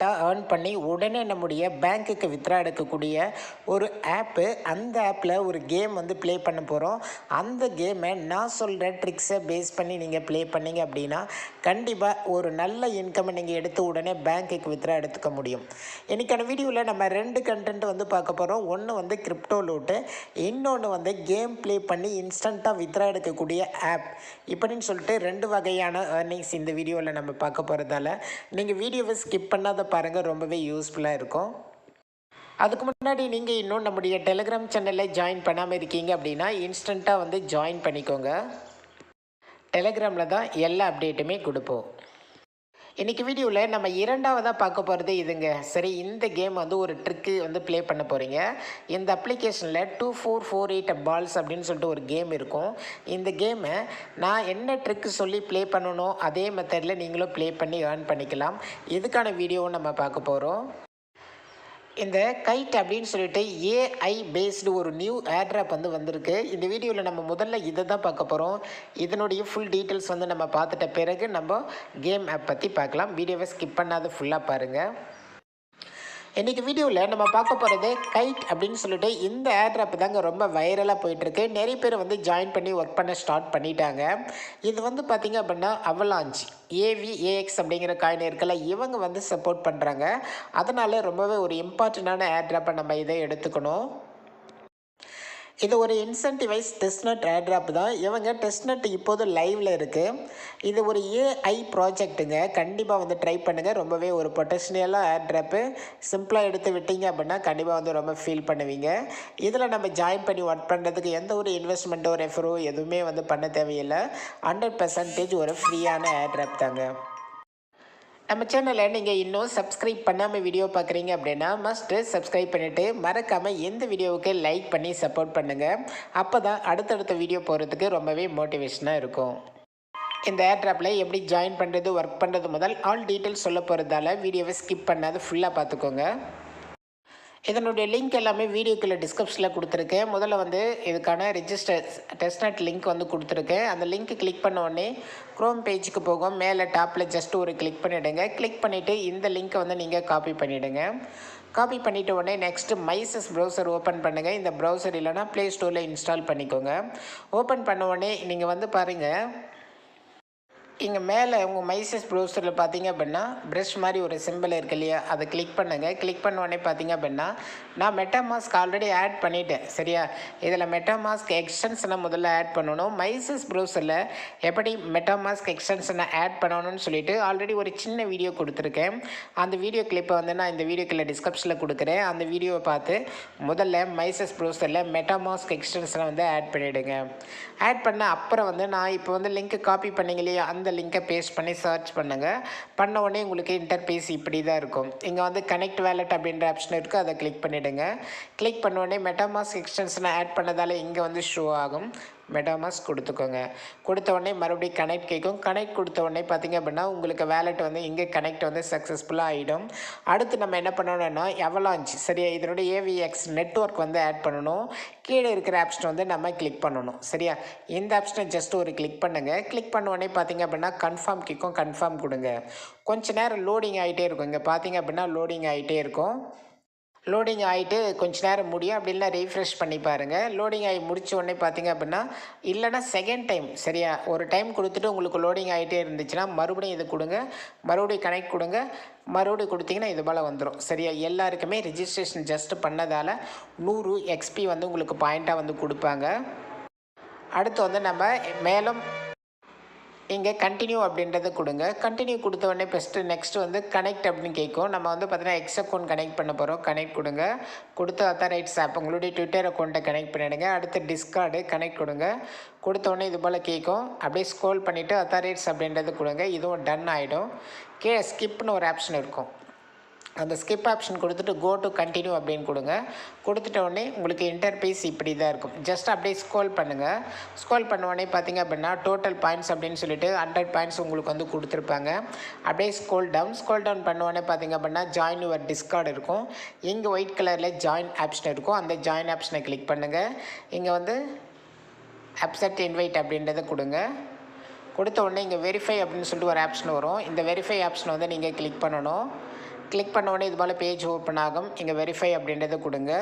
Earn பண்ணி உடனே நம்முடைய பேங்க்குக்கு வித்ரா எடுக்கக்கூடிய ஒரு ஆப்பு அந்த ஆப்பில் ஒரு கேம் வந்து ப்ளே பண்ண போகிறோம் அந்த கேமை நான் சொல்கிற ட்ரிக்ஸை பேஸ் பண்ணி நீங்கள் ப்ளே பண்ணீங்க அப்படின்னா கண்டிப்பாக ஒரு நல்ல இன்கம்மை நீங்கள் எடுத்து உடனே பேங்க்குக்கு வித்ரா எடுத்துக்க முடியும். இன்றைக்கான வீடியோவில் நம்ம ரெண்டு கண்டென்ட் வந்து பார்க்க போகிறோம் ஒன்று வந்து கிரிப்டோ லூட்டு இன்னொன்று வந்து கேம் ப்ளே பண்ணி இன்ஸ்டண்ட்டாக வித்ரா எடுக்கக்கூடிய ஆப் இப்படின்னு சொல்லிட்டு ரெண்டு வகையான ஏர்னிங்ஸ் இந்த வீடியோவில் நம்ம பார்க்க போகிறதால நீங்கள் வீடியோவை ஸ்கிப் பண்ணாத பாருங்கள் ரொம்பவே யூஸ்ஃபுல்லாக இருக்கும். அதுக்கு முன்னாடி நீங்கள் இன்னும் நம்முடைய டெலிகிராம் சேனலில் ஜாயின் பண்ணாமல் இருக்கீங்க அப்படின்னா இன்ஸ்டண்ட்டாக வந்து ஜாயின் பண்ணிக்கோங்க. டெலிகிராமில் தான் எல்லா அப்டேட்டுமே கொடுப்போம். இன்றைக்கி வீடியோவில் நம்ம இரண்டாவதாக பார்க்க போகிறது இதுங்க. சரி இந்த கேம் வந்து ஒரு ட்ரிக்கு வந்து ப்ளே பண்ண போகிறீங்க இந்த அப்ளிகேஷனில் two four four eight balls அப்படின்னு சொல்லிட்டு ஒரு கேம் இருக்கும். இந்த கேமை நான் என்ன ட்ரிக்கு சொல்லி ப்ளே பண்ணணும் அதே மெத்தடில் நீங்களும் ப்ளே பண்ணி ஏர்ன் பண்ணிக்கலாம். இதுக்கான வீடியோவும் நம்ம பார்க்க போகிறோம் இந்த கைட் அப்படின்னு சொல்லிட்டு ஏஐ பேஸ்டு ஒரு நியூ ஏட்ராப் வந்து வந்திருக்கு. இந்த வீடியோவில் நம்ம முதல்ல இதை தான் பார்க்க போகிறோம் இதனுடைய ஃபுல் டீட்டெயில்ஸ் வந்து நம்ம பார்த்துட்ட பிறகு நம்ம கேம் ஆப் பற்றி பார்க்கலாம். வீடியோவை ஸ்கிப் பண்ணாத ஃபுல்லாக பாருங்கள் இன்றைக்கி வீடியோவில் நம்ம பார்க்க போகிறது கைட் அப்படின்னு சொல்லிட்டு இந்த ஏட்ராப் தாங்க ரொம்ப வைரலாக போயிட்டுருக்கு. நிறைய பேர் வந்து ஜாயின் பண்ணி ஒர்க் பண்ண ஸ்டார்ட் பண்ணிட்டாங்க. இது வந்து பார்த்திங்க அப்படின்னா அவலாஞ்ச் ஏவிஏஎக்ஸ் அப்படிங்கிற காயின் இருக்கல இவங்க வந்து சப்போர்ட் பண்ணுறாங்க அதனால் ரொம்பவே ஒரு இம்பார்ட்டண்ட்டான ஏட்ராப்பை நம்ம இதை எடுத்துக்கணும். இது ஒரு இன்சென்டிவைஸ் டெஸ்ட்நட் ஏர்ட்ராப் தான். இவங்க டெஸ்ட்நட் இப்போது லைவில் இருக்குது இது ஒரு ஏஐ ப்ராஜெக்ட்டுங்க கண்டிப்பாக வந்து ட்ரை பண்ணுங்கள் ரொம்பவே ஒரு பொட்டன்ஷியலாக ஏர்ட்ராப்பு சிம்பிளாக எடுத்து விட்டீங்க அப்படின்னா கண்டிப்பாக வந்து ரொம்ப ஃபீல் பண்ணுவீங்க. இதில் நம்ம ஜாயின் பண்ணி ஒர்க் பண்ணுறதுக்கு எந்த ஒரு இன்வெஸ்ட்மெண்ட்டோ ரெஃபரோ எதுவுமே வந்து பண்ண தேவையில்லை. ஹண்ட்ரட் பர்சன்டேஜ் ஒரு ஃப்ரீயான ஏர்ட்ராப் தாங்க. நம்ம சேனலை நீங்கள் இன்னும் சப்ஸ்கிரைப் பண்ணாமல் வீடியோ பார்க்குறீங்க அப்படின்னா மஸ்ட்டு சப்ஸ்கிரைப் பண்ணிவிட்டு மறக்காமல் எந்த வீடியோவுக்கு லைக் பண்ணி சப்போர்ட் பண்ணுங்கள் அப்போ தான் அடுத்தடுத்த வீடியோ போகிறதுக்கு ரொம்பவே மோட்டிவேஷனாக இருக்கும். இந்த ஏர்ட்ராப்பில் எப்படி ஜாயின் பண்ணுறது ஒர்க் பண்ணுறது முதல் ஆல் டீட்டெயில்ஸ் சொல்ல போகிறதால வீடியோவை ஸ்கிப் பண்ணாது ஃபுல்லாக பார்த்துக்கோங்க. இதனுடைய லிங்க் எல்லாமே வீடியோக்கில் டிஸ்கிரிப்ஷனில் கொடுத்துருக்கேன். முதல்ல வந்து இதுக்கான ரிஜிஸ்டர் டெஸ்ட்நெட் லிங்க் வந்து கொடுத்துருக்கேன். அந்த லிங்க் கிளிக் பண்ண உடனே க்ரோம் பேஜுக்கு போகும். மேலே டாப்பில் ஜஸ்ட் ஒரு கிளிக் பண்ணிவிடுங்க கிளிக் பண்ணிவிட்டு இந்த லிங்க்கை வந்து நீங்கள் காப்பி பண்ணிவிடுங்க காப்பி பண்ணிவிட்ட உடனே நெக்ஸ்ட்டு மைசஸ் ப்ரௌசர் ஓப்பன் பண்ணுங்கள் இந்த ப்ரௌசர் இல்லைனா ப்ளே ஸ்டோரில் இன்ஸ்டால் பண்ணிக்கோங்க. ஓப்பன் பண்ண உடனே நீங்கள் வந்து பாருங்கள் இங்கே மேலே உங்கள் மைசஸ் ப்ரௌசரில் பார்த்தீங்க அப்படின்னா ப்ரஷ் மாதிரி ஒரு சிம்பிள் இருக்கு இல்லையா? அதை கிளிக் பண்ணுங்கள் கிளிக் பண்ண உடனே பார்த்தீங்க அப்படின்னா நான் மெட்டாமாஸ்க் ஆல்ரெடி ஆட் பண்ணிட்டேன். சரியா? இதில் மெட்டாமாஸ்க் எக்ஸ்டென்ஷனை முதல்ல ஆட் பண்ணணும். மைசஸ் ப்ரௌசரில் எப்படி மெட்டாமாஸ்க் எக்ஸ்டென்ஷனை ஆட் பண்ணணும்னு சொல்லிட்டு ஆல்ரெடி ஒரு சின்ன வீடியோ கொடுத்துருக்கேன். அந்த வீடியோ கிளிப்பை வந்து நான் இந்த வீடியோக்குள்ள டிஸ்கிரிப்ஷனில் கொடுக்குறேன். அந்த வீடியோவை பார்த்து முதல்ல மைசஸ் ப்ரௌசரில் மெட்டாமாஸ்க் எக்ஸ்டென்ஷனை வந்து ஆட் பண்ணிவிடுங்க ஆட் பண்ண அப்புறம் வந்து நான் இப்போ வந்து லிங்க்கு காப்பி பண்ணீங்க இல்லையா? அந்த லிங்கை பேஸ்ட் பண்ணி சர்ச் பண்ணுங்கள் பண்ண உடனே உங்களுக்கு இன்டர்பேஸ் இப்படி தான் இருக்கும். இங்கே வந்து கனெக்ட் வேலட் அப்படின்ற ஆப்ஷன் இருக்குது அதை கிளிக் பண்ணிவிடுங்க கிளிக் பண்ண மெட்டாமாஸ் எக்ஸ்டென்ஷனை ஆட் பண்ணதால் இங்கே வந்து ஷோ ஆகும். மெட்டாமாஸ் கொடுத்துக்கோங்க. கொடுத்த உடனே மறுபடியும் கனெக்ட் கேட்கும். கனெக்ட் கொடுத்த உடனே பார்த்திங்க அப்படின்னா உங்களுக்கு வேலெட் வந்து இங்கே கனெக்ட் வந்து சக்ஸஸ்ஃபுல்லாக ஆகிடும் அடுத்து நம்ம என்ன பண்ணணும்னா எவலாஞ்ச் சரியா? இதனுடைய ஏவிஎக்ஸ் நெட்ஒர்க் வந்து ஆட் பண்ணணும். கீழே இருக்கிற ஆப்ஷன் வந்து நம்ம கிளிக் பண்ணணும். சரியா? இந்த ஆப்ஷனை ஜஸ்ட் ஒரு கிளிக் பண்ணுங்கள் கிளிக் பண்ண உடனே பார்த்திங்க அப்படின்னா கன்ஃபார்ம் கேட்கும். கன்ஃபார்ம் கொடுங்க. கொஞ்ச நேரம் லோடிங் ஆகிட்டே இருக்கும். இங்கே பார்த்திங்க அப்படின்னா லோடிங் ஆகிட்டே இருக்கும். லோடிங் ஆகிட்டு கொஞ்ச நேரம் முடியும். அப்படி இல்லைனா ரீஃப்ரெஷ் பண்ணி பாருங்கள் லோடிங் ஆகி முடிச்ச உடனே பார்த்தீங்க அப்படின்னா இல்லைனா செகண்ட் டைம் சரியா? ஒரு டைம் கொடுத்துட்டு உங்களுக்கு லோடிங் ஆகிட்டே இருந்துச்சுன்னா மறுபடியும் இது கொடுங்க. மறுபடியும் கனெக்ட் கொடுங்க. மறுபடியும் கொடுத்தீங்கன்னா இது போல் வந்துடும் சரியா? எல்லாருக்குமே ரிஜிஸ்ட்ரேஷன் ஜஸ்ட் பண்ணதால் நூறு எக்ஸ்பி வந்து உங்களுக்கு பாயிண்ட்டாக வந்து கொடுப்பாங்க. அடுத்து வந்து நம்ம மேலும் இங்கே கண்டினியூ அப்படின்றத கொடுங்க. கண்டினியூ கொடுத்த உடனே ஃபஸ்ட்டு நெக்ஸ்ட் வந்து கனெக்ட் அப்படின்னு கேட்கும். நம்ம வந்து பார்த்தீங்கன்னா எக்ஸ் அக்கௌண்ட் கனெக்ட் பண்ண போகிறோம் கனெக்ட் கொடுங்க. கொடுத்த அத்தாரைட்ஸ் ஆப் உங்களுடைய ட்விட்டர் அக்கௌண்ட்டை கனெக்ட் பண்ணிவிடுங்க அடுத்து டிஸ்கார்டு கனெக்ட் கொடுங்க. கொடுத்த உடனே இது போல் கேட்கும். அப்படியே ஸ்க்ரோல் பண்ணிவிட்டு அத்தாரைட்ஸ் அப்படின்றது கொடுங்க. இதுவும் டன் ஆகிடும் கீழே ஸ்கிப்னு ஒரு ஆப்ஷன் இருக்கும். அந்த ஸ்கிப் ஆப்ஷன் கொடுத்துட்டு கோ டு கண்டினியூ அப்படின்னு கொடுங்க. கொடுத்துட்ட உடனே உங்களுக்கு இன்டர்பேஸ் இப்படி தான் இருக்கும். ஜஸ்ட் அப்படியே ஸ்கோல் பண்ணுங்கள் ஸ்க்ரோல் பண்ண உடனே பார்த்தீங்க அப்படின்னா டோட்டல் பாயிண்ட்ஸ் அப்படின்னு சொல்லிட்டு ஹண்ட்ரட் பாயிண்ட்ஸ் உங்களுக்கு வந்து கொடுத்துருப்பாங்க. அப்படியே ஸ்கோல் டவுன் ஸ்கோல் டவுன் பண்ண உடனே பார்த்தீங்க அப்படின்னா ஜாயின் யுவர் டிஸ்கார்டு இருக்கும். இங்கே ஒயிட் கலரில் ஜாயின் ஆப்ஷன் இருக்கும். அந்த ஜாயின் ஆப்ஷனை கிளிக் பண்ணுங்கள் இங்கே வந்து அப்செட் இன்வைட் அப்படின்றத கொடுங்க. கொடுத்த உடனே இங்கே வெரிஃபை அப்படின்னு சொல்லிட்டு ஒரு ஆப்ஷன் வரும். இந்த வெரிஃபை ஆப்ஷனை வந்து நீங்கள் கிளிக் பண்ணணும். கிளிக் பண்ண உடனே இது போல் பேஜ் ஓப்பன் ஆகும். இங்கே வெரிஃபை அப்படின்றத கொடுங்க.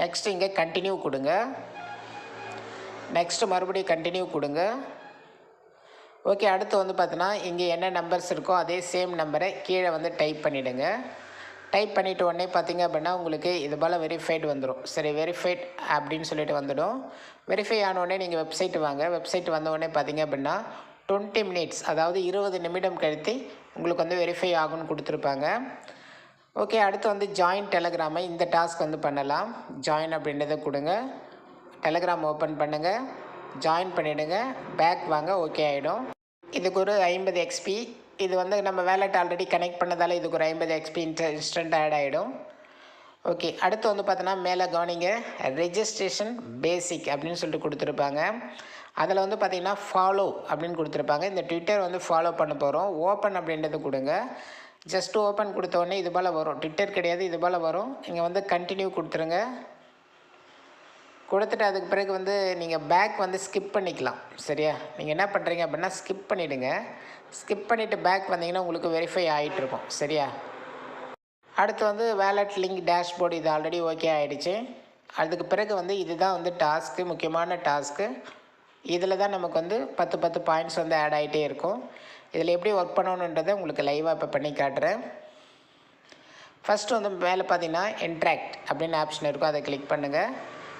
நெக்ஸ்ட் இங்கே கண்டினியூ கொடுங்க. நெக்ஸ்ட்டு மறுபடியும் கண்டினியூ கொடுங்க. ஓகே அடுத்து வந்து பார்த்தீங்கன்னா இங்கே என்ன நம்பர்ஸ் இருக்கோ அதே சேம் நம்பரை கீழே வந்து டைப் பண்ணிவிடுங்க டைப் பண்ணிவிட்டு உடனே பார்த்தீங்க அப்படின்னா உங்களுக்கு இது போல் வெரிஃபைடு வந்துடும் சரி வெரிஃபைட் அப்படின்னு சொல்லிட்டு வந்துடும். வெரிஃபை ஆன உடனே நீங்கள் வெப்சைட் வாங்க. வெப்சைட் வந்த உடனே பார்த்தீங்க அப்படின்னா டுவெண்ட்டி மினிட்ஸ் அதாவது இருபது நிமிடம் கழித்து உங்களுக்கு வந்து வெரிஃபை ஆகும்னு கொடுத்துருப்பாங்க. ஓகே அடுத்து வந்து ஜாயின் டெலகிராமை இந்த டாஸ்க் வந்து பண்ணலாம். ஜாயின் அப்படின்றத கொடுங்க. டெலகிராம் ஓப்பன் பண்ணுங்கள் ஜாயின் பண்ணிவிடுங்க பேக் வாங்க ஓகே ஆகிடும் இதுக்கு ஒரு ஐம்பது எக்ஸ்பி இது வந்து நம்ம வேலட் ஆல்ரெடி கனெக்ட் பண்ணதால் இதுக்கு ஒரு ஐம்பது எக்ஸ்பி இன்ஸ்டன்ட் ஆட் ஆகிடும் ஓகே அடுத்து வந்து பார்த்தோன்னா மேலே கவனிங்க. ரெஜிஸ்ட்ரேஷன் பேசிக் அப்படின்னு சொல்லிட்டு கொடுத்துருப்பாங்க. அதில் வந்து பார்த்திங்கன்னா ஃபாலோ அப்படின்னு கொடுத்துருப்பாங்க. இந்த ட்விட்டர் வந்து ஃபாலோ பண்ண போகிறோம் ஓப்பன் அப்படின்றது கொடுங்க. ஜஸ்ட் ஓப்பன் கொடுத்தோடனே இது போல் வரும். ட்விட்டர் கிடையாது இது போல் வரும். நீங்கள் வந்து கண்டினியூ கொடுத்துருங்க. கொடுத்துட்டு அதுக்கு பிறகு வந்து நீங்கள் பேக் வந்து ஸ்கிப் பண்ணிக்கலாம். சரியா? நீங்கள் என்ன பண்ணுறீங்க அப்படின்னா ஸ்கிப் பண்ணிவிடுங்க ஸ்கிப் பண்ணிவிட்டு பேக் வந்தீங்கன்னா உங்களுக்கு வெரிஃபை ஆகிட்டு இருக்கும். சரியா? அடுத்து வந்து வேலட் லிங்க் டேஷ்போர்டு இது ஆல்ரெடி ஓகே ஆகிடுச்சு அதுக்கு பிறகு வந்து இதுதான் வந்து டாஸ்க்கு முக்கியமான டாஸ்க்கு இதில் தான் நமக்கு வந்து பத்து பத்து பாயிண்ட்ஸ் வந்து ஆட் ஆகிட்டே இருக்கும். இதில் எப்படி ஒர்க் பண்ணணுன்றதை உங்களுக்கு லைவாக இப்போ பண்ணி காட்டுறேன். ஃபஸ்ட்டு வந்து மேலே பார்த்தீங்கன்னா இன்ட்ராக்ட் அப்படின்னு ஆப்ஷன் இருக்கும். அதை கிளிக் பண்ணுங்கள்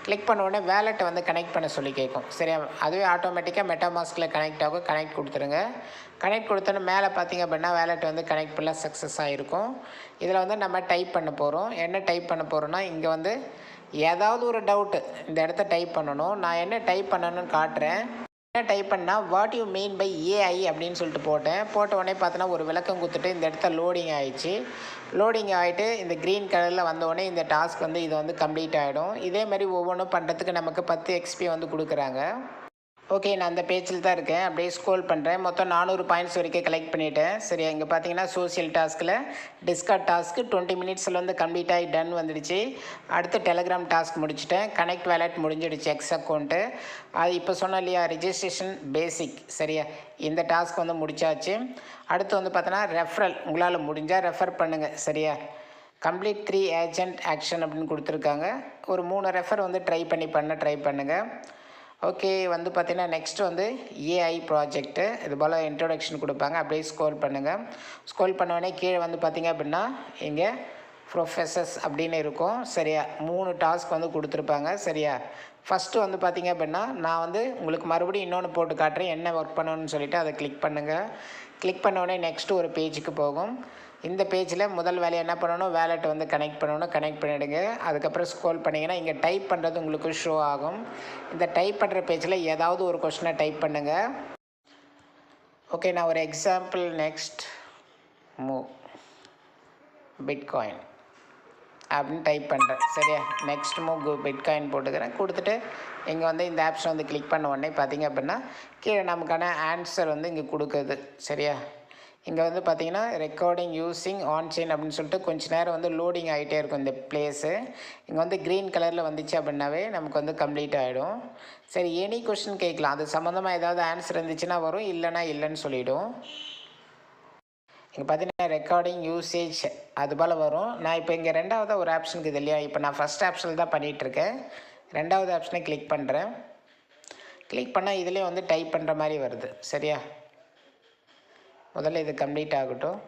கிளிக் பண்ண உடனே வேலெட்டை வந்து கனெக்ட் பண்ண சொல்லி கேட்கும். சரியா? அதுவே ஆட்டோமேட்டிக்காக மெட்டாமாஸ்கில் கனெக்ட் ஆகும். கனெக்ட் கொடுத்துருங்க. கனெக்ட் கொடுத்தோன்னே மேலே பார்த்தீங்க அப்படின்னா வேலெட் வந்து கனெக்ட் ஃபுல்லாக சக்ஸஸ் ஆகிருக்கும் இதில் வந்து நம்ம டைப் பண்ண போகிறோம் என்ன டைப் பண்ண போகிறோன்னா இங்கே வந்து ஏதாவது ஒரு டவுட்டு இந்த இடத்த டைப் பண்ணணும். நான் என்ன டைப் பண்ணணும்னு காட்டுறேன். என்ன டைப் பண்ணால் what you mean by AI அப்படின்னு சொல்லிட்டு போட்டேன். போட்ட உடனே பார்த்தோன்னா ஒரு விளக்கம் கொடுத்துட்டு இந்த இடத்த லோடிங் ஆயிடுச்சு. லோடிங் ஆகிட்டு இந்த க்ரீன் கலரில் வந்த உடனே இந்த டாஸ்க் வந்து இது வந்து கம்ப்ளீட் ஆகிடும் இதே மாதிரி ஒவ்வொன்றும் பண்ணுறதுக்கு நமக்கு பத்து எக்ஸ்பி வந்து கொடுக்குறாங்க. ஓகே நான் அந்த பேஜில் தான் இருக்கேன். அப்படியே ஸ்க்ரோல் பண்ணுறேன் மொத்தம் நானூறு பாயிண்ட்ஸ் வரைக்கும் கலெக்ட் பண்ணிவிட்டேன் சரியா இங்கே பார்த்தீங்கன்னா சோஷியல் டாஸ்கில் டிஸ்கார்ட் டாஸ்க்கு டுவெண்ட்டி மினிட்ஸில் வந்து கம்ப்ளீட் ஆகி டன் வந்துடுச்சு. அடுத்து டெலகிராம் டாஸ்க் முடிச்சுட்டேன். கனெக்ட் வேலட் முடிஞ்சிடுச்சு எக்ஸ் அக்கௌண்ட்டு அது இப்போ சொன்னோம் இல்லையா ரிஜிஸ்ட்ரேஷன் பேசிக் சரியா? இந்த டாஸ்க் வந்து முடிச்சாச்சு. அடுத்து வந்து பார்த்தோன்னா ரெஃபரல் உங்களால் முடிஞ்சால் ரெஃபர் பண்ணுங்கள் சரியா? கம்ப்ளீட் த்ரீ ஏஜென்ட் ஆக்ஷன் அப்படின்னு கொடுத்துருக்காங்க. ஒரு மூணு ரெஃபர் வந்து ட்ரை பண்ணி பண்ண ட்ரை பண்ணுங்கள் ஓகே வந்து பார்த்தீங்கன்னா நெக்ஸ்ட் வந்து ஏஐ ப்ராஜெக்ட்டு இது போல் இன்ட்ரொடக்ஷன் கொடுப்பாங்க. அப்படியே ஸ்க்ரோல் பண்ணுங்கள் ஸ்க்ரோல் பண்ணோடனே கீழே வந்து பார்த்தீங்க அப்படின்னா இங்கே ப்ரொஃபஸர்ஸ் அப்படின்னு இருக்கும். சரியா? மூணு டாஸ்க் வந்து கொடுத்துருப்பாங்க. சரியா? ஃபஸ்ட்டு வந்து பார்த்தீங்க அப்படின்னா நான் வந்து உங்களுக்கு மறுபடியும் இன்னொன்று போட்டு காட்டுறேன். என்ன ஒர்க் பண்ணணும்னு சொல்லிவிட்டு அதை கிளிக் பண்ணுங்கள் கிளிக் பண்ணோடனே நெக்ஸ்ட்டு ஒரு பேஜுக்கு போகும். இந்த பேஜில் முதல் வேலையை என்ன பண்ணணும்? வேலெட்டை வந்து கனெக்ட் பண்ணணும். கனெக்ட் பண்ணிவிடுங்க அதுக்கப்புறம் ஸ்க்ரோல் பண்ணிங்கன்னா இங்கே டைப் பண்ணுறது உங்களுக்கு ஷோ ஆகும். இந்த டைப் பண்ணுற பேஜில் ஏதாவது ஒரு கொஷினை டைப் பண்ணுங்கள் ஓகே நான் ஒரு எக்ஸாம்பிள் நெக்ஸ்ட் மூவ் பிட்காயின் அப்படின்னு டைப் பண்ணுறேன் சரியா? நெக்ஸ்ட் மூவ் பிட்காயின் போட்டுக்கிறேன். கொடுத்துட்டு இங்கே வந்து இந்த ஆப்ஷன் வந்து கிளிக் பண்ண உடனே பார்த்தீங்க அப்படின்னா கீழே நமக்கான ஆன்சர் வந்து இங்கே கொடுக்குது. சரியா? இங்கே வந்து பார்த்தீங்கன்னா ரெக்கார்டிங் யூஸிங் ஆன் செயின் அப்படின்னு சொல்லிட்டு கொஞ்ச நேரம் வந்து லோடிங் ஆகிட்டே இருக்கும் இந்த பிளேஸு இங்கே வந்து க்ரீன் கலரில் வந்துச்சு அப்படின்னாவே நமக்கு வந்து கம்ப்ளீட் ஆகிடும் சரி எனி கொஷின் கேட்கலாம். அது சம்மந்தமாக ஏதாவது ஆன்சர் இருந்துச்சுன்னா வரும் இல்லைன்னா இல்லைன்னு சொல்லிவிடும் இங்கே பார்த்தீங்கன்னா ரெக்கார்டிங் யூசேஜ் அது போல் வரும். நான் இப்போ இங்கே ரெண்டாவது ஒரு ஆப்ஷனுக்கு இது இல்லையா? இப்போ நான் ஃபஸ்ட் ஆப்ஷனில் தான் பண்ணிகிட்ருக்கேன் ரெண்டாவது ஆப்ஷனை கிளிக் பண்ணுறேன் கிளிக் பண்ணால் இதிலே வந்து டைப் பண்ணுற மாதிரி வருது. சரியா? முதல்ல இது கம்ப்ளீட் ஆகட்டும்.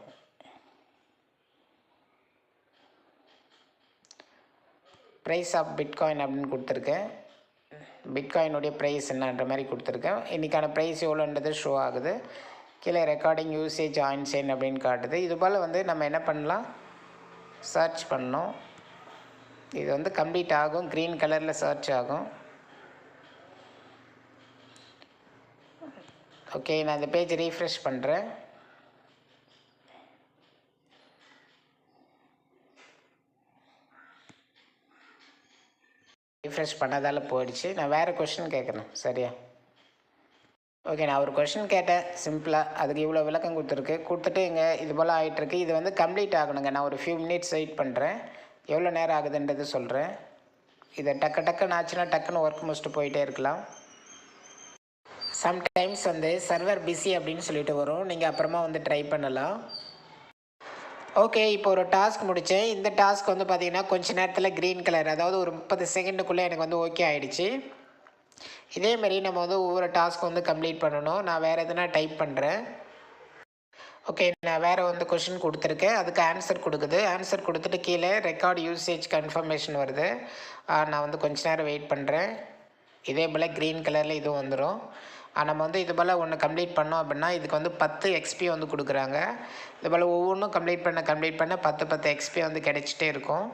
ப்ரைஸ் ஆஃப் பிட்காயின் அப்படின்னு கொடுத்துருக்கேன். பிட்காயினுடைய ப்ரைஸ் என்னன்ற மாதிரி கொடுத்துருக்கேன். இன்றைக்கான ப்ரைஸ் எவ்வளோன்றது ஷோ ஆகுது. கீழே ரெக்கார்டிங் யூசேஜ் ஆயின் செயின் அப்படின்னு காட்டுது. இது போல் வந்து நம்ம என்ன பண்ணலாம்? சர்ச் பண்ணோம். இது வந்து கம்ப்ளீட் ஆகும். க்ரீன் கலரில் சர்ச் ஆகும். ஓகே நான் இந்த பேஜ் ரீஃப்ரெஷ் பண்ணுறேன் ரீஃப்ரெஷ் பண்ணதால் போயிடுச்சு. நான் வேறு கொஷின் கேட்குறேன் சரியா? ஓகே நான் ஒரு கொஷின் கேட்டேன். சிம்பிளாக அதுக்கு இவ்வளோ விளக்கம் கொடுத்துருக்கு. கொடுத்துட்டு இங்கே இது போல் ஆகிட்டுருக்கு இது வந்து கம்ப்ளீட் ஆகணுங்க. நான் ஒரு ஃபியூ மினிட்ஸ் வெயிட் பண்ணுறேன் எவ்வளோ நேரம் ஆகுதுன்றது சொல்கிறேன் இதை டக்கு டக்குன்னு ஆச்சுன்னா டக்குன்னு ஒர்க் முடிச்சுட்டு போயிட்டே இருக்கலாம். சம்டைம்ஸ் வந்து சர்வர் பிஸி அப்படின்னு சொல்லிட்டு வரும். நீங்கள் அப்புறமா வந்து ட்ரை பண்ணலாம். ஓகே இப்போ ஒரு டாஸ்க் முடித்தேன் இந்த டாஸ்க் வந்து பார்த்தீங்கன்னா கொஞ்ச நேரத்தில் க்ரீன் கலர் அதாவது ஒரு முப்பது செகண்டுக்குள்ளே எனக்கு வந்து ஓகே ஆகிடுச்சு இதேமாதிரி நம்ம வந்து ஒவ்வொரு டாஸ்க் வந்து கம்ப்ளீட் பண்ணணும். நான் வேறு எதுனா டைப் பண்ணுறேன் ஓகே நான் வேறு வந்து கொஷின் கொடுத்துருக்கேன். அதுக்கு ஆன்சர் கொடுக்குது. ஆன்சர் கொடுத்துட்டு கீழே ரெக்கார்ட் யூசேஜ் கன்ஃபர்மேஷன் வருது. நான் வந்து கொஞ்ச நேரம் வெயிட் பண்ணுறேன் இதே போல் க்ரீன் கலரில் இதுவும் வந்துடும் நம்ம வந்து இது போல் ஒன்று கம்ப்ளீட் பண்ணோம் அப்படின்னா இதுக்கு வந்து பத்து எக்ஸ்பி வந்து கொடுக்குறாங்க. இது போல் ஒவ்வொன்றும் கம்ப்ளீட் பண்ண கம்ப்ளீட் பண்ண பத்து பத்து எக்ஸ்பி வந்து கிடைச்சிட்டே இருக்கும்.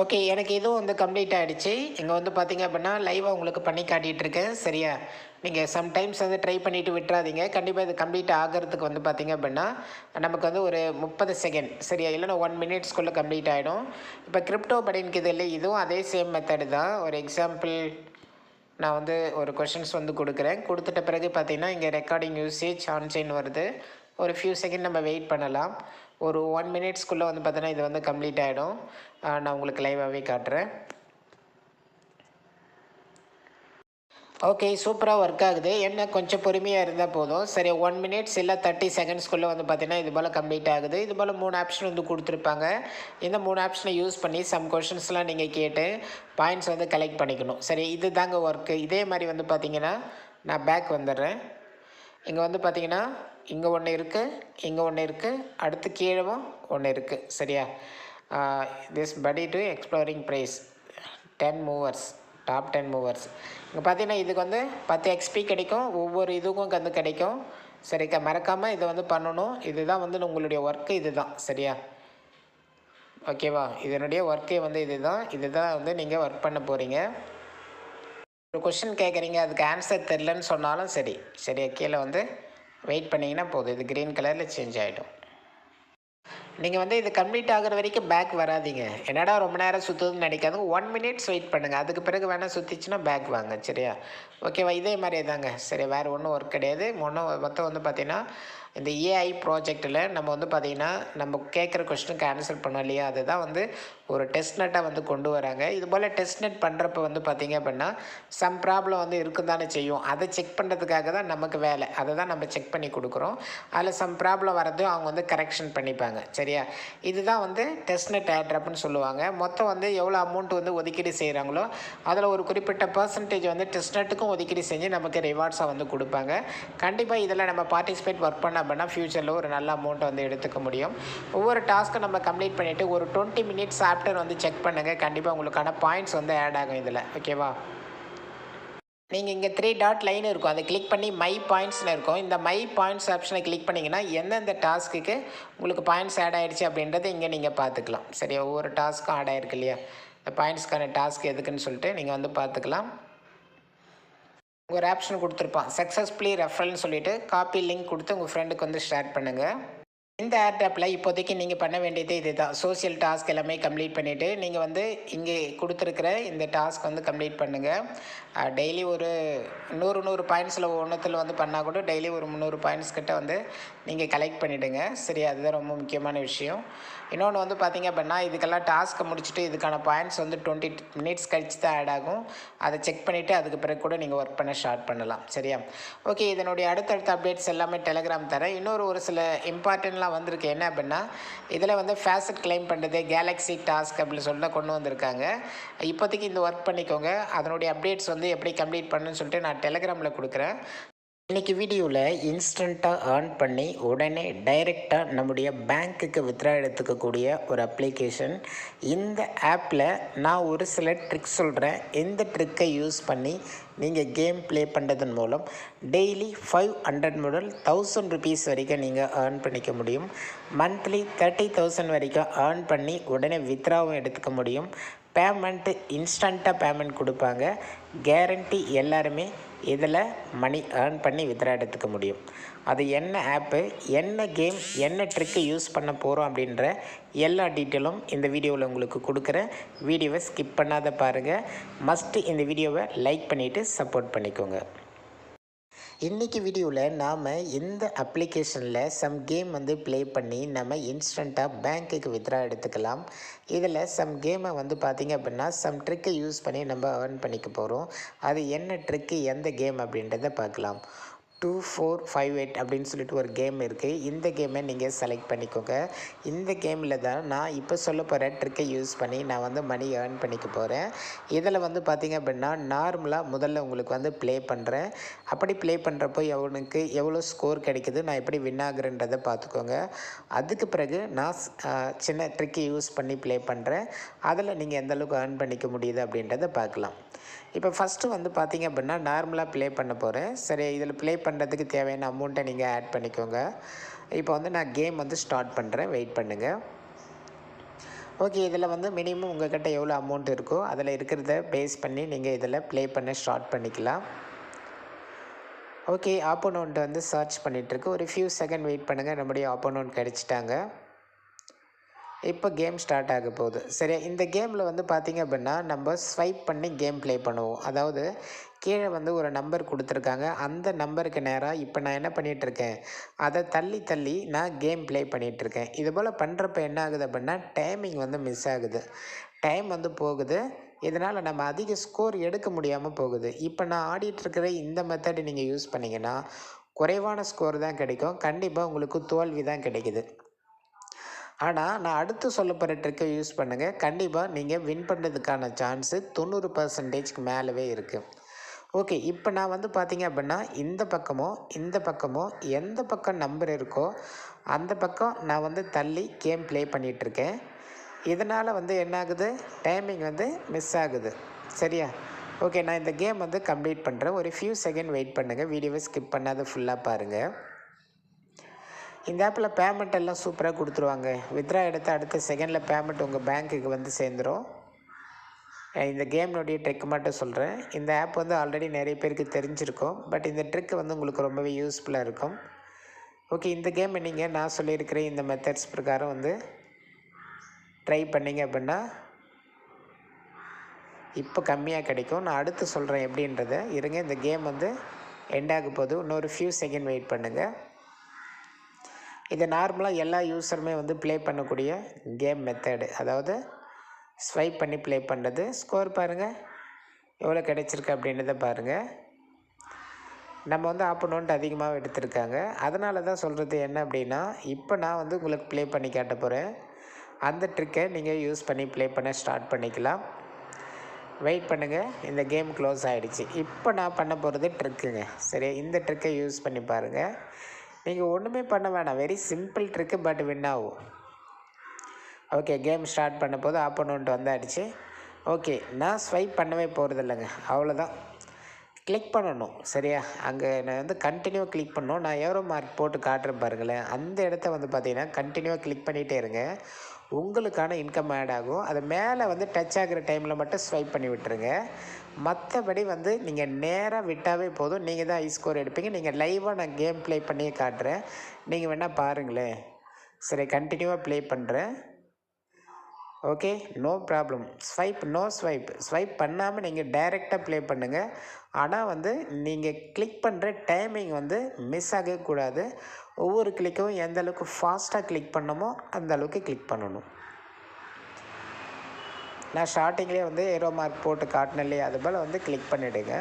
ஓகே எனக்கு இதுவும் வந்து கம்ப்ளீட் ஆகிடுச்சு இங்கே வந்து பார்த்தீங்க அப்படின்னா லைவாக உங்களுக்கு பண்ணி காட்டிகிட்டு இருக்கேன். சரியா? நீங்கள் சம்டைம்ஸ் வந்து ட்ரை பண்ணிவிட்டு விட்டுறாதீங்க. கண்டிப்பாக இது கம்ப்ளீட் ஆகிறதுக்கு வந்து பார்த்திங்க அப்படின்னா நமக்கு வந்து ஒரு முப்பது செகண்ட் சரியா? இல்லைன்னா ஒன் மினிட்ஸ்க்குள்ளே கம்ப்ளீட் ஆகிடும் இப்போ கிரிப்டோ இது இல்லை இதுவும் அதே சேம் மெத்தடு தான். ஒரு எக்ஸாம்பிள் நான் வந்து ஒரு கொஷின்ஸ் வந்து கொடுக்குறேன். கொடுத்துட்ட பிறகு பார்த்தீங்கன்னா இங்கே ரெக்கார்டிங் யூசேஜ் ஆன்சைன் வருது. ஒரு ஃபியூ செகண்ட் நம்ம வெயிட் பண்ணலாம். ஒரு ஒன் மினிட்ஸ்க்குள்ளே வந்து பார்த்தீங்கன்னா இது வந்து கம்ப்ளீட் ஆகிடும் நான் உங்களுக்கு லைவாகவே காட்டுறேன். ஓகே சூப்பராக ஒர்க் ஆகுது. என்ன கொஞ்சம் பொறுமையாக இருந்தால் போதும். சரி ஒன் மினிட்ஸ் இல்லை தேர்ட்டி செகண்ட்ஸ்குள்ளே வந்து பார்த்தீங்கன்னா இது போல் கம்ப்ளீட் ஆகுது. இது போல் மூணு ஆப்ஷன் வந்து கொடுத்துருப்பாங்க. இந்த மூணு ஆப்ஷனை யூஸ் பண்ணி சம் கொஷின்ஸ்லாம் நீங்கள் கேட்டு பாயிண்ட்ஸ் வந்து கலெக்ட் பண்ணிக்கணும். சரி இது தாங்க ஒர்க்கு இதே மாதிரி வந்து பார்த்தீங்கன்னா நான் பேக் வந்துடுறேன். இங்கே வந்து பார்த்தீங்கன்னா இங்கே ஒன்று இருக்குது இங்கே ஒன்று இருக்குது அடுத்து கீழவும் ஒன்று இருக்குது சரியா? திஸ் படி to exploring price ten movers top ten movers இங்கே பார்த்தீங்கன்னா இதுக்கு வந்து பத்து எக்ஸ்பி கிடைக்கும். ஒவ்வொரு இதுக்கும் வந்து கிடைக்கும். சரிக்கா மறக்காமல் இதை வந்து பண்ணணும். இதுதான் வந்து உங்களுடைய ஒர்க்கு இதுதான். சரியா? ஓகேவா இதனுடைய ஒர்க்கே வந்து இதுதான். இதுதான் வந்து நீங்கள் ஒர்க் பண்ண போகிறீங்க ஒரு கொஷின் கேட்குறீங்க அதுக்கு ஆன்சர் தெரிலன்னு சொன்னாலும் சரி. சரியா? கீழே வந்து வெயிட் பண்ணிங்கன்னா போதும். இது க்ரீன் கலரில் சேஞ்ச் ஆகிடும் நீங்கள் வந்து இது கம்ப்ளீட் ஆகுற வரைக்கும் பேக் வராதீங்க. என்னடா ரொம்ப நேரம் சுற்றுதுன்னு நினைக்காதுங்க. ஒன் மினிட்ஸ் வெயிட் பண்ணுங்கள் அதுக்கு பிறகு வேணால் சுற்றிச்சுன்னா பேக் வாங்க சரியா? ஓகேவா இதே மாதிரியே தாங்க. சரி வேறு ஒன்றும் ஒர்க் கிடையாது. ஒன்றும் மொத்தம் வந்து பார்த்தீங்கன்னா இந்த ஏஐ ப்ராஜெக்ட்டில் நம்ம வந்து பார்த்திங்கன்னா நம்ம கேட்குற கொஸ்டினுக்கு ஆன்சர் பண்ணோம் இல்லையா? அதுதான் வந்து ஒரு டெஸ்ட் நெட்டை வந்து கொண்டு வராங்க. இது போல் டெஸ்ட் நெட் பண்ணுறப்ப வந்து பார்த்திங்க அப்படின்னா சம் ப்ராப்ளம் வந்து இருக்கும் தானே செய்யும். அதை செக் பண்ணுறதுக்காக தான் நமக்கு வேலை. அதை தான் நம்ம செக் பண்ணி கொடுக்குறோம். அதில் சம் ப்ராப்ளம் வரது அவங்க வந்து கரெக்ஷன் பண்ணிப்பாங்க. சரியா? இதுதான் வந்து டெஸ்ட் நெட் ஆட்ரப்னு சொல்லுவாங்க. மொத்தம் வந்து எவ்வளோ அமௌண்ட் வந்து ஒதுக்கீடு செய்கிறாங்களோ அதில் ஒரு குறிப்பிட்ட பர்சன்டேஜ் வந்து டெஸ்ட் நெட்டுக்கும் ஒதுக்கீடு செஞ்சு நமக்கு ரிவார்ட்ஸாக வந்து கொடுப்பாங்க. கண்டிப்பாக இதில் நம்ம பார்ட்டிசிபேட் ஒர்க் பண்ண அப்படின்னா ஃப்யூச்சரில் ஒரு நல்ல அமௌண்ட்டை வந்து எடுத்துக்க முடியும். ஒவ்வொரு டாஸ்க்கை நம்ம கம்ப்ளீட் பண்ணிவிட்டு ஒரு டுவெண்ட்டி மினிட்ஸ் ஆஃப்டர் வந்து செக் பண்ணுங்கள் கண்டிப்பாக உங்களுக்கான பாயிண்ட்ஸ் வந்து ஆட் ஆகும் இதில். ஓகேவா நீங்கள் இங்கே த்ரீ டாட் லைன் இருக்கும். அதை கிளிக் பண்ணி மை பாயிண்ட்ஸ்னு இருக்கும். இந்த மை பாயிண்ட்ஸ் ஆப்ஷனை கிளிக் பண்ணிங்கன்னா எந்தெந்த டாஸ்க்குக்கு உங்களுக்கு பாயிண்ட்ஸ் ஆட் ஆகிடுச்சு அப்படின்றத இங்கே நீங்கள் பார்த்துக்கலாம். சரியா? ஒவ்வொரு டாஸ்க்கும் ஆட் ஆகிருக்கு இல்லையா? இந்த பாயிண்ட்ஸ்க்கான டாஸ்க் எதுக்குன்னு சொல்லிட்டு நீங்கள் வந்து பார்த்துக்கலாம். ஒரு ஆப்ஷன் கொடுத்துருப்பான். சக்ஸஸ்ஃபுல்லி ரெஃபரல்னு சொல்லிட்டு காப்பி லிங்க் கொடுத்து உங்கள் ஃப்ரெண்டுக்கு வந்து ஷேர் பண்ணுங்கள் இந்த ஏர்டாப்பில் இப்போதைக்கு நீங்கள் பண்ண வேண்டியது இதுதான். சோஷியல் டாஸ்க் எல்லாமே கம்ப்ளீட் பண்ணிவிட்டு நீங்கள் வந்து இங்கே கொடுத்துருக்குற இந்த டாஸ்க் வந்து கம்ப்ளீட் பண்ணுங்கள் டெய்லி ஒரு நூறு நூறு பாயிண்ட்ஸில் ஒன்றுத்தில் வந்து பண்ணால் கூட டெய்லி ஒரு முந்நூறு பாயிண்ட்ஸ் கிட்ட வந்து நீங்கள் கலெக்ட் பண்ணிவிடுங்க சரி அதுதான் ரொம்ப முக்கியமான விஷயம். இன்னொன்று வந்து பார்த்தீங்க அப்படின்னா இதுக்கெல்லாம் டாஸ்க்கை முடிச்சுட்டு இதுக்கான பாயிண்ட்ஸ் வந்து டுவெண்ட்டி மினிட்ஸ் கழிச்சு தான் ஆட் ஆகும். அதை செக் பண்ணிவிட்டு அதுக்கு பிறகு கூட நீங்கள் ஒர்க் பண்ண ஸ்டார்ட் பண்ணலாம். சரியா? ஓகே இதனுடைய அடுத்தடுத்த அப்டேட்ஸ் எல்லாமே டெலகிராம் தரேன். இன்னொரு ஒரு சில இம்பார்ட்டன்ட்லாம் வந்திருக்கு. என்ன அப்படின்னா இதில் வந்து ஃபேசட் கிளைம் பண்ணுறது கேலக்ஸி டாஸ்க் அப்படின்னு சொல்லிட்டு கொண்டு வந்திருக்காங்க. இப்போதைக்கு இந்த ஒர்க் பண்ணிக்கோங்க. அதனுடைய அப்டேட்ஸ் வந்து எப்படி கம்ப்ளீட் பண்ணுன்னு சொல்லிட்டு நான் டெலகிராமில் கொடுக்குறேன். இன்றைக்கி வீடியோவில் இன்ஸ்டண்ட்டாக ஏர்ன் பண்ணி உடனே டைரெக்டாக நம்முடைய பேங்க்குக்கு வித்ரா எடுத்துக்கக்கூடிய ஒரு அப்ளிகேஷன் இந்த ஆப்பில் நான் ஒரு சில ட்ரிக் சொல்கிறேன் இந்த ட்ரிக்கை யூஸ் பண்ணி நீங்கள் கேம் ப்ளே பண்ணுறதன் மூலம் டெய்லி ஃபைவ் ஹண்ட்ரட் முதல் தௌசண்ட் ருபீஸ் வரைக்கும் நீங்கள் ஏர்ன் பண்ணிக்க முடியும். மந்த்லி தேர்ட்டி தௌசண்ட் வரைக்கும் ஏர்ன் பண்ணி உடனே வித்ராவும் எடுத்துக்க முடியும். பேமெண்ட்டு இன்ஸ்டண்ட்டாக பேமெண்ட் கொடுப்பாங்க. கேரண்டி எல்லாருமே இதில் மணி ஏர்ன் பண்ணி வித்ரா எடுத்துக்க முடியும். அது என்ன ஆப்பு என்ன கேம் என்ன ட்ரிக்கு யூஸ் பண்ண போகிறோம் அப்படின்ற எல்லா டீட்டெயிலும் இந்த வீடியோவில் உங்களுக்கு கொடுக்குறேன். வீடியோவை ஸ்கிப் பண்ணாத பாருங்கள் மஸ்ட்டு இந்த வீடியோவை லைக் பண்ணிவிட்டு சப்போர்ட் பண்ணிக்கோங்க. இன்றைக்கி வீடியோவில் நாம் இந்த அப்ளிகேஷனில் சம் கேம் வந்து ப்ளே பண்ணி நம்ம இன்ஸ்டண்ட்டாக பேங்க்குக்கு வித்ரா எடுத்துக்கலாம். இதில் சம் கேமை வந்து பார்த்திங்க அப்படின்னா சம் ட்ரிக்கை யூஸ் பண்ணி நம்ம ஏர்ன் பண்ணிக்க போகிறோம் அது என்ன ட்ரிக்கு எந்த கேம் அப்படின்றத பார்க்கலாம். டூ ஃபோர் ஃபைவ் எயிட் அப்படின்னு சொல்லிட்டு ஒரு கேம் இருக்குது இந்த கேமை நீங்கள் செலக்ட் பண்ணிக்கோங்க. இந்த கேமில் தான் நான் இப்போ சொல்ல போகிற ட்ரிக்கை யூஸ் பண்ணி நான் வந்து மணி ஏர்ன் பண்ணிக்க போகிறேன் இதில் வந்து பார்த்திங்க அப்படின்னா நார்மலாக முதல்ல உங்களுக்கு வந்து ப்ளே பண்ணுறேன் அப்படி ப்ளே பண்ணுறப்போ எவனுக்கு எவ்வளோ ஸ்கோர் கிடைக்குது நான் எப்படி வின் ஆகுறேன்றதை பார்த்துக்கோங்க அதுக்கு பிறகு நான் சின்ன ட்ரிக்கை யூஸ் பண்ணி ப்ளே பண்ணுறேன் அதில் நீங்கள் எந்த அளவுக்கு ஏர்ன் பண்ணிக்க முடியுது அப்படின்றத பார்க்கலாம் இப்போ ஃபஸ்ட்டு வந்து பார்த்தீங்க அப்படின்னா நார்மலாக ப்ளே பண்ண போகிறேன் சரி இதில் ப்ளே பண்ணுறதுக்கு தேவையான அமௌண்ட்டை நீங்கள் ஆட் பண்ணிக்கோங்க. இப்போ வந்து நான் கேம் வந்து ஸ்டார்ட் பண்ணுறேன் வெயிட் பண்ணுங்கள் ஓகே இதில் வந்து மினிமம் உங்கள் கிட்டே எவ்வளோ அமௌண்ட் இருக்கோ அதில் இருக்கிறத பேஸ் பண்ணி நீங்கள் இதில் ப்ளே பண்ண ஸ்டார்ட் பண்ணிக்கலாம். ஓகே ஆப்போனவுண்ட் வந்து சர்ச் பண்ணிகிட்ருக்கு ஒரு ஃபியூ செகண்ட் வெயிட் பண்ணுங்கள் நம்முடைய ஆப்போனோன்ட் கிடச்சிட்டாங்க. இப்போ கேம் ஸ்டார்ட் ஆக போகுது. சரி இந்த கேமில் வந்து பார்த்திங்க அப்படின்னா நம்ம ஸ்வைப் பண்ணி கேம் ப்ளே பண்ணுவோம். அதாவது கீழே வந்து ஒரு நம்பர் கொடுத்துருக்காங்க. அந்த நம்பருக்கு நேராக இப்போ நான் என்ன பண்ணிகிட்ருக்கேன்? அதை தள்ளி தள்ளி நான் கேம் ப்ளே பண்ணிகிட்ருக்கேன். இது போல் பண்ணுறப்ப என்ன ஆகுது அப்படின்னா டைமிங் வந்து மிஸ் ஆகுது. டைம் வந்து போகுது. இதனால் நம்ம அதிக ஸ்கோர் எடுக்க முடியாமல் போகுது. இப்போ நான் ஆடிட்டுருக்கிற இந்த மெத்தடு நீங்கள் யூஸ் பண்ணிங்கன்னா குறைவான ஸ்கோர் தான் கிடைக்கும். கண்டிப்பாக உங்களுக்கு தோல்வி தான் கிடைக்குது. ஆனால் நான் அடுத்து சொல்ல போகிற ட்ரிக்கை யூஸ் பண்ணுங்கள் கண்டிப்பாக நீங்கள் வின் பண்ணுறதுக்கான சான்ஸு தொண்ணூறு பர்சன்டேஜ்க்கு மேலவே இருக்குது ஓகே இப்போ நான் வந்து பார்த்தீங்க அப்படின்னா இந்த பக்கமோ இந்த பக்கமோ எந்த பக்கம் நம்பர் இருக்கோ அந்த பக்கம் நான் வந்து தள்ளி கேம் ப்ளே பண்ணிகிட்ருக்கேன் இதனால் வந்து என்ன ஆகுது? டைமிங் வந்து மிஸ் ஆகுது. சரியா? ஓகே நான் இந்த கேம் வந்து கம்ப்ளீட் பண்ணுறேன் ஒரு ஃபியூ செகண்ட் வெயிட் பண்ணுங்கள் வீடியோவை ஸ்கிப் பண்ணாத ஃபுல்லாக பாருங்கள் இந்த ஆப்பில் பேமெண்ட் எல்லாம் சூப்பராக கொடுத்துருவாங்க. வித்ரா எடுத்து அடுத்த செகண்டில் பேமெண்ட் உங்கள் பேங்க்குக்கு வந்து சேர்ந்துடும் இந்த கேம்னுடைய ட்ரிக் மட்டும் சொல்கிறேன் இந்த ஆப் வந்து ஆல்ரெடி நிறைய பேருக்கு தெரிஞ்சிருக்கும். பட் இந்த ட்ரிக் வந்து உங்களுக்கு ரொம்பவே யூஸ்ஃபுல்லாக இருக்கும். ஓகே இந்த கேமை நீங்கள் நான் சொல்லியிருக்கிற இந்த மெத்தட்ஸ் பிரகாரம் வந்து ட்ரை பண்ணிங்க அப்படின்னா இப்போ கம்மியாக கிடைக்கும். நான் அடுத்து சொல்கிறேன் எப்படின்றத. இருங்க இந்த கேம் வந்து எண்ட் ஆக போது இன்னொரு ஃபியூ செகண்ட் வெயிட் பண்ணுங்கள் இது நார்மலாக எல்லா யூஸருமே வந்து ப்ளே பண்ணக்கூடிய கேம் மெத்தடு அதாவது ஸ்வைப் பண்ணி ப்ளே பண்ணுறது ஸ்கோர் பாருங்கள் எவ்வளோ கிடைச்சிருக்கு அப்படின்றத பாருங்கள் நம்ம வந்து ஆப்போனண்ட் அதிகமாக எடுத்திருக்காங்க. அதனால தான் சொல்கிறது என்ன அப்படின்னா இப்போ நான் வந்து உங்களுக்கு ப்ளே பண்ணி காட்ட போகிறேன் அந்த ட்ரிக்கை நீங்கள் யூஸ் பண்ணி ப்ளே பண்ண ஸ்டார்ட் பண்ணிக்கலாம். வெயிட் பண்ணுங்கள் இந்த கேம் க்ளோஸ் ஆகிடுச்சு இப்போ நான் பண்ண போகிறது ட்ரிக்குங்க சரி இந்த ட்ரிக்கை யூஸ் பண்ணி பாருங்கள் நீங்கள் ஒன்றுமே பண்ண வேணாம். Very simple trick but win ஆகும் ஓகே கேம் ஸ்டார்ட் பண்ண போது ஆப்போனண்ட் வந்தாடுச்சு ஓகே நான் ஸ்வைப் பண்ணவே போகிறது இல்லைங்க அவ்வளோதான் கிளிக் பண்ணணும் சரியா? அங்கே நான் வந்து கண்டினியூ கிளிக் பண்ணணும். நான் ஏரோ மார்க் போட்டு காட்டுறேன் பாருங்களேன். அந்த இடத்த வந்து பார்த்தீங்கன்னா கண்டினியூவாக கிளிக் பண்ணிகிட்டே இருங்க. உங்களுக்கான இன்கம் ஆட் ஆகும். அது மேலே வந்து டச் ஆகிற டைமில் மட்டும் ஸ்வைப் பண்ணி விட்டுருங்க. மற்றபடி வந்து நீங்கள் நேராக விட்டாவே போதும். நீங்கள் தான் ஐ ஸ்கோர் எடுப்பீங்க. நீங்கள் லைவாக நான் கேம் ப்ளே பண்ணியே காட்டுறேன். நீங்கள் வேணால் பாருங்களேன். சரி கண்டினியூவாக ப்ளே பண்ணுறேன் okay no problem swipe no swipe swipe பண்ணாமல் நீங்கள் டைரெக்டாக ப்ளே பண்ணுங்கள் ஆனால் வந்து நீங்கள் கிளிக் பண்ணுற டைமிங் வந்து மிஸ் ஆகவே கூடாது. ஒவ்வொரு கிளிக்கும் எந்த அளவுக்கு ஃபாஸ்ட்டாக கிளிக் பண்ணணுமோ அந்த அளவுக்கு கிளிக் பண்ணணும். நான் ஸ்டார்டிங்லேயே வந்து ஏரோ மார்க் போட்டு காட்டினேன் இல்லையா அது போல் வந்து கிளிக் பண்ணிவிடுங்க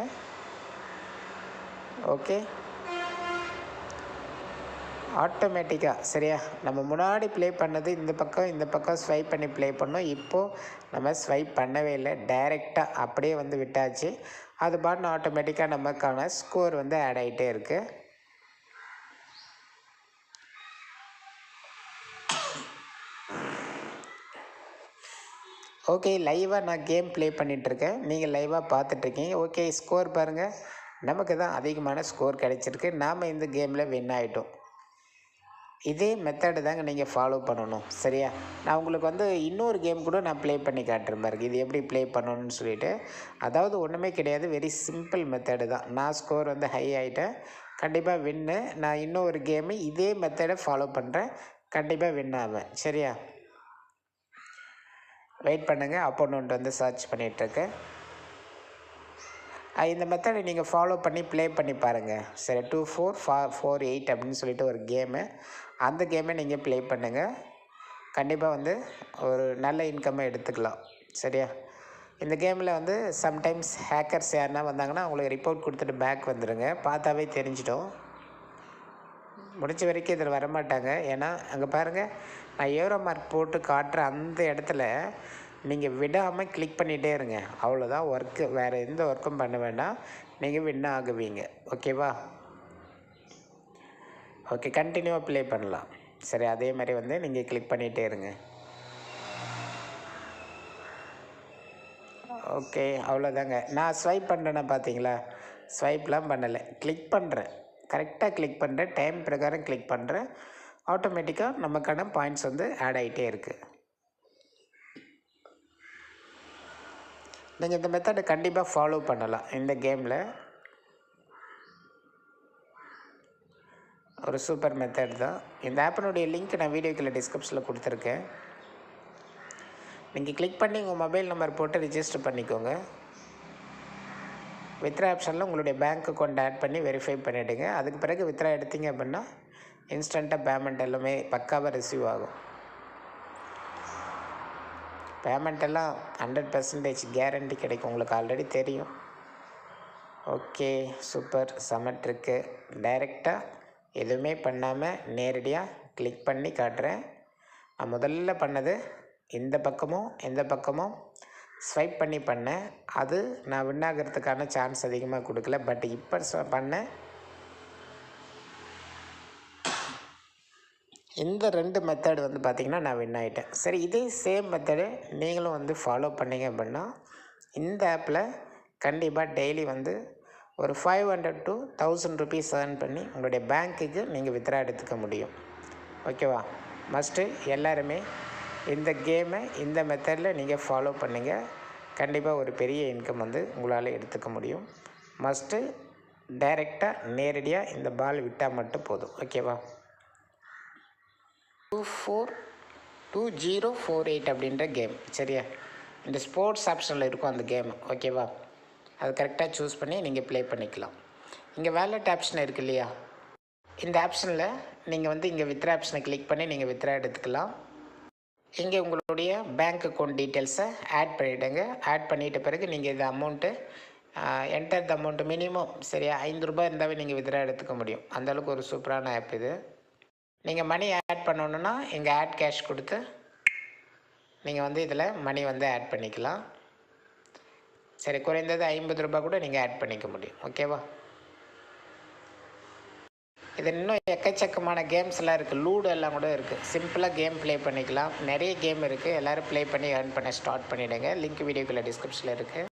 ஓகே ஆட்டோமேட்டிக்காக சரியா? நம்ம முன்னாடி ப்ளே பண்ணது இந்த பக்கம் இந்த பக்கம் ஸ்வைப் பண்ணி ப்ளே பண்ணோம். இப்போது நம்ம ஸ்வைப் பண்ணவே இல்லை. டைரெக்டாக அப்படியே வந்து விட்டாச்சு. அது பாட்டு ஆட்டோமேட்டிக்காக நமக்கான ஸ்கோர் வந்து ஆட் ஆகிட்டே இருக்குது ஓகே லைவாக நான் கேம் ப்ளே பண்ணிகிட்ருக்கேன் நீங்கள் லைவாக பார்த்துட்ருக்கீங்க ஓகே ஸ்கோர் பாருங்கள் நமக்கு தான் அதிகமான ஸ்கோர் கிடைச்சிருக்கு. நாம் இந்த கேமில் வின் ஆகிட்டோம் இதே மெத்தடு தாங்க நீங்கள் ஃபாலோ பண்ணணும். சரியா? நான் உங்களுக்கு வந்து இன்னொரு கேம் கூட நான் ப்ளே பண்ணி காட்டுறேன் பாருங்க. இது எப்படி ப்ளே பண்ணணும்னு சொல்லிட்டு. அதாவது ஒன்றுமே கிடையாது. வெரி சிம்பிள் மெத்தடு தான். நான் ஸ்கோர் வந்து ஹை ஆகிட்டேன் கண்டிப்பாக வின்னு நான் இன்னொரு கேமு இதே மெத்தடை ஃபாலோ பண்ணுறேன் கண்டிப்பாக வின் ஆவேன். சரியா? வெயிட் பண்ணுங்கள் அப்போனண்ட் வந்து சர்ச் பண்ணிகிட்ருக்கேன் இந்த மெத்தடை நீங்கள் ஃபாலோ பண்ணி ப்ளே பண்ணி பாருங்கள் சரி டூ ஃபோர் ஃபா ஃபோர் எயிட் அப்படின்னு சொல்லிட்டு ஒரு கேமு அந்த கேமை நீங்கள் ப்ளே பண்ணுங்கள் கண்டிப்பாக வந்து ஒரு நல்ல இன்கம்மை எடுத்துக்கலாம். சரியா? இந்த கேமில் வந்து சம்டைம்ஸ் ஹேக்கர்ஸ் யாருன்னா வந்தாங்கன்னா அவங்களுக்கு ரிப்போர்ட் கொடுத்துட்டு பேக் வந்துடுங்க பார்த்தாவே தெரிஞ்சிடும். முடிஞ்ச வரைக்கும் இதில் வரமாட்டாங்க. ஏன்னா அங்கே பாருங்கள் நான் ஏரோ மார்க் போட்டு காட்டுற அந்த இடத்துல நீங்கள் விடாமல் கிளிக் பண்ணிகிட்டே இருங்க. அவ்வளோதான் ஒர்க்கு வேறு எந்த ஒர்க்கும் பண்ண வேண்டாம். நீங்கள் வின் ஆகுவீங்க. ஓகேவா ஓகே கண்டினியூவாக ப்ளே பண்ணலாம். சரி அதே மாதிரி வந்து நீங்கள் கிளிக் பண்ணிகிட்டே இருங்க. ஓகே அவ்வளோதாங்க நான் ஸ்வைப் பண்ணுறேன்னா பார்த்தீங்களா ஸ்வைப்லாம் பண்ணலை. கிளிக் பண்ணுறேன் கரெக்டாக கிளிக் பண்ணுறேன் டைம் பிரகாரம் கிளிக் பண்ணுறேன் ஆட்டோமேட்டிக்காக நமக்கான பாயிண்ட்ஸ் வந்து ஆட் ஆகிட்டே இருக்குது நீங்கள் இந்த மெத்தடை கண்டிப்பாக ஃபாலோ பண்ணலாம். இந்த கேமில் ஒரு சூப்பர் மெத்தட் தான். இந்த ஆப்பினுடைய லிங்க் நான் வீடியோக்கில் டிஸ்கிரிப்ஷனில் கொடுத்துருக்கேன். நீங்கள் கிளிக் பண்ணி உங்கள் மொபைல் நம்பர் போட்டு ரிஜிஸ்டர் பண்ணிக்கோங்க. வித்ரா ஆப்ஷனில் உங்களுடைய பேங்க் அக்கௌண்ட் ஆட் பண்ணி வெரிஃபை பண்ணிவிடுங்க அதுக்கு பிறகு வித்ரா எடுத்தீங்க அப்படின்னா இன்ஸ்டண்ட்டாக பேமெண்ட் எல்லாமே பக்காவாக ரிசீவ் ஆகும். பேமெண்ட் எல்லாம் ஹண்ட்ரட் பர்சன்டேஜ் கேரண்டி கிடைக்கும். உங்களுக்கு ஆல்ரெடி தெரியும். ஓகே சூப்பர் செமட்ருக்கு டைரெக்டாக எதுவுமே பண்ணாமல் நேரடியாக கிளிக் பண்ணி காட்டுறேன். நான் முதல்ல பண்ணது இந்த பக்கமும் இந்த பக்கமும் ஸ்வைப் பண்ணி பண்ணேன். அது நான் வின் ஆகிறதுக்கான சான்ஸ் அதிகமாக கொடுக்கல. பட் இப்போ பண்ண இந்த ரெண்டு மெத்தட் வந்து பார்த்திங்கன்னா நான் வின் ஆகிட்டேன் சரி இதே சேம் மெத்தடு நீங்களும் வந்து ஃபாலோ பண்ணிங்க அப்படின்னா இந்த ஆப்பில் கண்டிப்பாக டெய்லி வந்து ஒரு five hundred to thousand rupees earn பண்ணி உங்களுடைய பேங்க்குக்கு நீங்கள் வித்ரா எடுத்துக்க முடியும். ஓகேவா மஸ்ட்டு எல்லாருமே இந்த கேமை இந்த மெத்தடில் நீங்கள் ஃபாலோ பண்ணுங்கள் கண்டிப்பாக ஒரு பெரிய இன்கம் வந்து உங்களால் எடுத்துக்க முடியும். மஸ்ட்டு டைரெக்டாக நேரடியாக இந்த பால் விட்டால் மட்டும் போதும். ஓகேவா two four two zero four eight அப்படின்ற கேம் சரியா? இந்த ஸ்போர்ட்ஸ் ஆப்ஷனில் இருக்கும் அந்த கேம் ஓகேவா அது கரெக்டாக சூஸ் பண்ணி நீங்கள் ப்ளே பண்ணிக்கலாம். இங்கே வேலட் ஆப்ஷன் இருக்கு இல்லையா? இந்த ஆப்ஷனில் நீங்கள் வந்து இங்கே வித்ரா ஆப்ஷனை கிளிக் பண்ணி நீங்கள் வித்ரா எடுத்துக்கலாம். இங்கே உங்களுடைய பேங்க் அக்கௌண்ட் டீட்டெயில்ஸை ஆட் பண்ணிவிடுங்க ஆட் பண்ணிட்ட பிறகு நீங்கள் இந்த amount enter the amount minimum சரியா? ஐந்து ரூபாய் இருந்தாவே நீங்கள் வித்ரா எடுத்துக்க முடியும். அந்த அளவுக்கு ஒரு சூப்பரான ஆப் இது. நீங்கள் மணி ஆட் பண்ணணுன்னா இங்கே ஆட் கேஷ் கொடுத்து நீங்கள் வந்து இதில் மணி வந்து ஆட் பண்ணிக்கலாம். சரி குறைந்தது ஐம்பது ரூபாய் கூட நீங்கள் ஆட் பண்ணிக்க முடியும். ஓகேவா இது இன்னும் எக்கச்சக்கமான கேம்ஸ்லாம் இருக்குது லூடோ எல்லாம் கூட இருக்குது சிம்பிளாக கேம் ப்ளே பண்ணிக்கலாம். நிறைய கேம் இருக்குது எல்லோரும் ப்ளே பண்ணி ஏர்ன் பண்ண ஸ்டார்ட் பண்ணிவிடுங்க லிங்க் வீடியோக்குள்ளே டிஸ்கிரிப்ஷனில் இருக்குது